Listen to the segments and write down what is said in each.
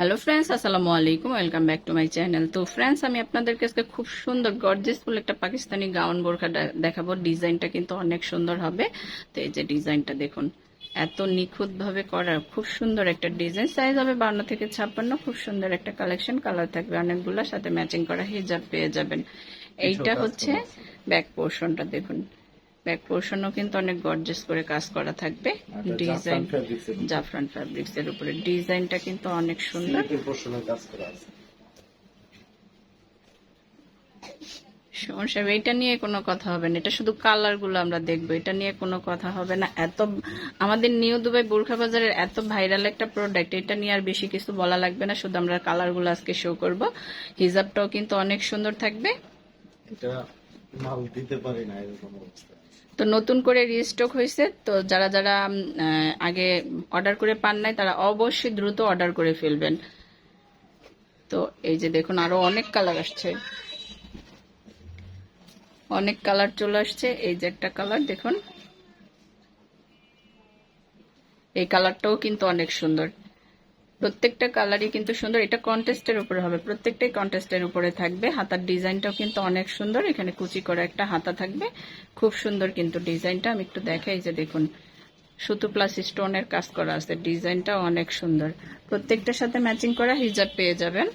Hello friends আসসালামু আলাইকুম welcome back to my channel তো ফ্রেন্ডস আমি আপনাদেরকে আজকে খুব সুন্দর গর্জেসফুল একটা পাকিস্তানি গাউন বোরখা দেখাবো। ডিজাইনটা কিন্তু অনেক সুন্দর হবে। তো এই যে ডিজাইনটা দেখুন এত নিখুঁত ভাবে করা খুব সুন্দর একটা ডিজাইন। সাইজ হবে বান্ন থেকে ছাপ্পান্ন। খুব সুন্দর একটা কালেকশন কালার থাকবে অনেকগুলোর সাথে ম্যাচিং করা হিজাব পেয়ে যাবেন। এইটা হচ্ছে ব্যাক পোর্শনটা দেখুন। ব্যাক পোর্শনও কিন্তু অনেক গর্জেস করে কাজ করা থাকবে। ডিজাইন জাফরান ফ্যাব্রিক্স এর উপরে। ডিজাইনটা কিন্তু অনেক সুন্দর। সাহেব এটা নিয়ে কোনো কথা হবে না। এটা শুধু কালারগুলো আমরা দেখব এটা নিয়ে কোনো কথা হবে না। এত আমাদের নিউ দুবাই বোরখা বাজারের এত ভাইরাল একটা প্রোডাক্ট এটা নিয়ে আর বেশি কিছু বলা লাগবে না। শুধু আমরা কালারগুলো আজকে শো করব। হিজাবটাও কিন্তু অনেক সুন্দর থাকবে। এটা মাল দিতে পারি না এরকম অবস্থা। তো নতুন করে রিস্টক হয়েছে। তো যারা যারা আগে অর্ডার করে পান নাই, তারা অবশ্যই দ্রুত অর্ডার করে ফেলবেন। তো এই যে দেখুন, আরও অনেক কালার আসছে। অনেক কালার চলে আসছে। এই যে একটা কালার দেখুন। এই কালারটাও কিন্তু অনেক সুন্দর। প্রত্যেকটা কালারই কিন্তু সুন্দর। এটা কন্টেস্টের উপরে হবে। প্রত্যেকটাই কন্টেস্টের উপরে থাকবে। হাতার ডিজাইনটাও কিন্তু অনেক সুন্দর। এখানে কুচি করা একটা হাতা থাকবে। খুব সুন্দর কিন্তু ডিজাইনটা আমি একটু দেখাই যে দেখুন, সুতো প্লাস স্টোনের কাজ করা আছে। ডিজাইনটা অনেক সুন্দর। প্রত্যেকটার সাথে ম্যাচিং করা হিজাব পেয়ে যাবেন।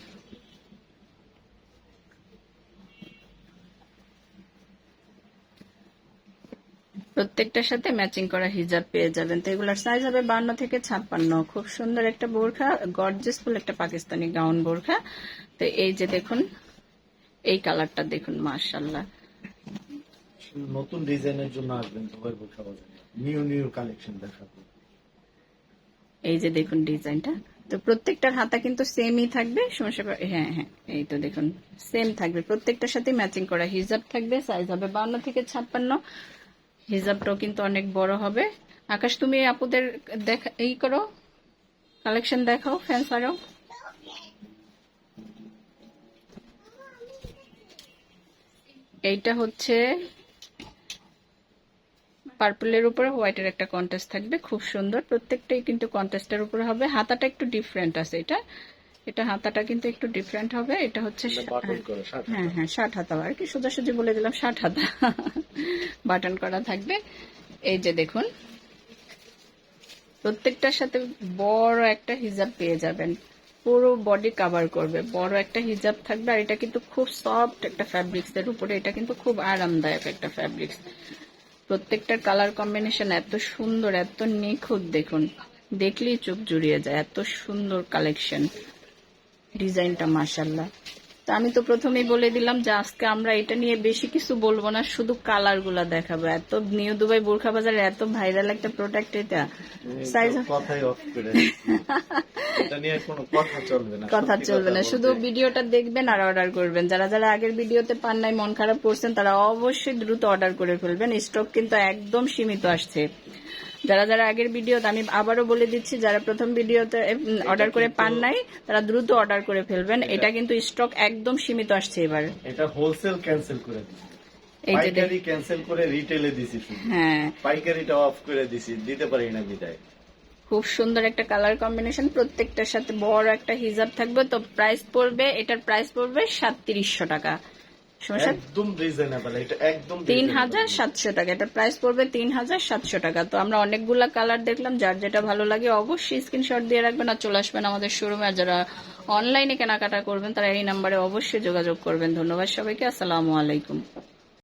প্রত্যেকটার সাথে ম্যাচিং করা হিজাব পেয়ে যাবেন। তো এগুলোর সাইজ হবে বান্ন থেকে ছাপ্পান্ন। খুব সুন্দর একটা বোরখা গর্জেসফুল একটা পাকিস্তানি গাউন বোরখা। তো এই যে দেখুন এই কালারটা দেখুন মার্শাল্লাহ নতুন ডিজাইনের জন্য আসবেন দুবাই বোরখা নিউ নিউ কালেকশন দেখাবো। এই যে দেখুন ডিজাইনটা। তো প্রত্যেকটার হাতা কিন্তু সেমই থাকবে সমস্যা হ্যাঁ হ্যাঁ এই তো দেখুন সেম থাকবে। প্রত্যেকটার সাথে ম্যাচিং করা হিজাব থাকবে সাইজ হবে বান্ন থেকে ছাপ্পান্ন। হিজাবটাও কিন্তু অনেক বড় হবে। আকাশ, তুমি আপুদের দেখা, এই করো। কালেকশন দেখাও ফ্যান্স আরও। এইটা হচ্ছে পার্পলের উপরে হোয়াইটের একটা কন্টেস্ট থাকবে। খুব সুন্দর। প্রত্যেকটাই কিন্তু কন্টেস্টের উপরে হবে। হাতাটা একটু ডিফারেন্ট আছে এটা। এটা হাতাটা কিন্তু একটু ডিফারেন্ট হবে। এটা হচ্ছে করে ষাট হ্যাঁ হ্যাঁ ষাট হাতা। আর কি সোজাসুজি বলে দিলাম ষাট হাতা। বাটন করা থাকবে। এই যে দেখুন। প্রত্যেকটার সাথে বড় একটা হিজাব পেয়ে যাবেন। পুরো বডি কভার করবে। বড় একটা হিজাব থাকবে। আর এটা কিন্তু খুব সফট একটা ফ্যাব্রিক্স এর উপরে। এটা কিন্তু খুব আরামদায়ক একটা ফ্যাব্রিক্স প্রত্যেকটার কালার কম্বিনেশন এত সুন্দর এত নিখুঁত দেখুন। দেখলেই চোখ জুড়িয়ে যায়। এত সুন্দর কালেকশন ডিজাইনটা মাসাল্লাহ তো আমি তো প্রথমেই বলে দিলাম যে আজকে আমরা এটা নিয়ে বেশি কিছু বলব না শুধু কালারগুলা দেখাবো। এত নিউ দুবাই বোরখা বাজারে এত ভাইরাল একটা প্রোডাক্ট এটা। সাইজ কথাই অফ করে। এটা নিয়ে কোনো কথা চলবে না কথা চলবে না। শুধু ভিডিওটা দেখবেন আর অর্ডার করবেন। যারা যারা আগের ভিডিওতে পান নাই মন খারাপ করছেন তারা অবশ্যই দ্রুত অর্ডার করে ফেলবেন। স্টক কিন্তু একদম সীমিত আসছে। যারা যারা আগের ভিডিওতে আমি আবারও বলে দিচ্ছি যারা প্রথম ভিডিওতে অর্ডার করে পান নাই তারা দ্রুত অর্ডার করে ফেলবেন। এটা কিন্তু স্টক একদম সীমিত আসছে এবার। এটা হোলসেল ক্যান্সেল করে পাইকারি ক্যান্সেল করে রিটেলে দিছি হ্যাঁ। পাইকারিটা অফ করে দিছি দিতে পারি না বিদায়। খুব সুন্দর একটা কালার কম্বিনেশন প্রত্যেকটার সাথে বড় একটা হিজাব থাকবে। তো প্রাইস পড়বে এটার প্রাইস পড়বে সাতত্রিশশো টাকা। একদম রিজনেবল এটা একদম তিন হাজার সাতশো টাকা এটা প্রাইস পড়বে তিন হাজার সাতশো টাকা। তো আমরা অনেকগুলা কালার দেখলাম যার যেটা ভালো লাগে অবশ্যই স্ক্রিনশট দিয়ে রাখবেন আর চলে আসবেন আমাদের শোরুমে আর যারা অনলাইনে কেনাকাটা করবেন তারা এই নাম্বারে অবশ্যই যোগাযোগ করবেন। ধন্যবাদ সবাইকে আসসালামু আলাইকুম।